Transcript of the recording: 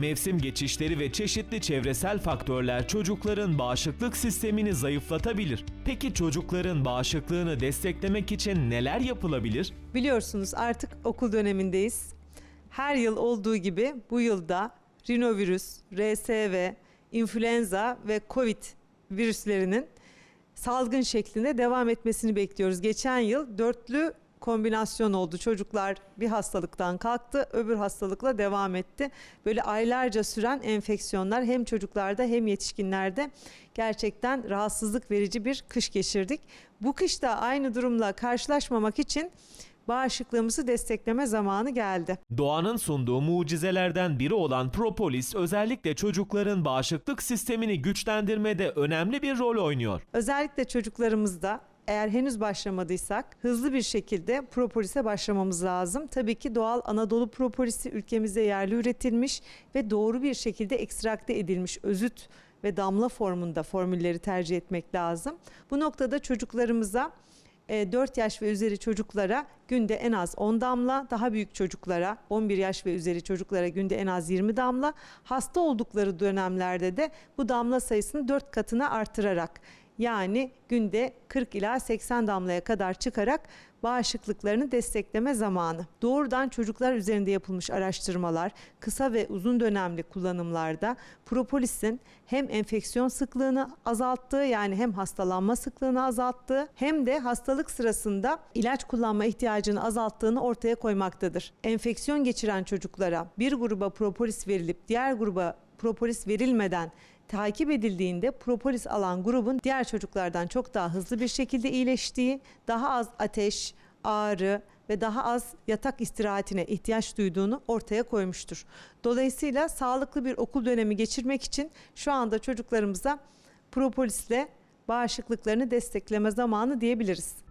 Mevsim geçişleri ve çeşitli çevresel faktörler çocukların bağışıklık sistemini zayıflatabilir. Peki çocukların bağışıklığını desteklemek için neler yapılabilir? Biliyorsunuz artık okul dönemindeyiz. Her yıl olduğu gibi bu yılda rinovirüs, RSV, influenza ve COVID virüslerinin salgın şeklinde devam etmesini bekliyoruz. Geçen yıl dörtlü kombinasyon oldu. Çocuklar bir hastalıktan kalktı, öbür hastalıkla devam etti. Böyle aylarca süren enfeksiyonlar hem çocuklarda hem yetişkinlerde gerçekten rahatsızlık verici bir kış geçirdik. Bu kışta aynı durumla karşılaşmamak için bağışıklığımızı destekleme zamanı geldi. Doğanın sunduğu mucizelerden biri olan propolis özellikle çocukların bağışıklık sistemini güçlendirmede önemli bir rol oynuyor. Özellikle çocuklarımızda eğer henüz başlamadıysak hızlı bir şekilde propolise başlamamız lazım. Tabii ki doğal Anadolu propolisi ülkemizde yerli üretilmiş ve doğru bir şekilde ekstrakte edilmiş özüt ve damla formunda formülleri tercih etmek lazım. Bu noktada çocuklarımıza e, 4 yaş ve üzeri çocuklara günde en az 10 damla, daha büyük çocuklara 11 yaş ve üzeri çocuklara günde en az 20 damla, hasta oldukları dönemlerde de bu damla sayısını 4 katına artırarak yani günde 40 ila 80 damlaya kadar çıkarak bağışıklıklarını destekleme zamanı. Doğrudan çocuklar üzerinde yapılmış araştırmalar kısa ve uzun dönemli kullanımlarda propolisin hem enfeksiyon sıklığını azalttığı yani hem hastalanma sıklığını azalttığı hem de hastalık sırasında ilaç kullanma ihtiyacını azalttığını ortaya koymaktadır. Enfeksiyon geçiren çocuklara bir gruba propolis verilip diğer gruba propolis verilmeden takip edildiğinde propolis alan grubun diğer çocuklardan çok daha hızlı bir şekilde iyileştiği, daha az ateş, ağrı ve daha az yatak istirahatine ihtiyaç duyduğunu ortaya koymuştur. Dolayısıyla sağlıklı bir okul dönemi geçirmek için şu anda çocuklarımıza propolisle bağışıklıklarını destekleme zamanı diyebiliriz.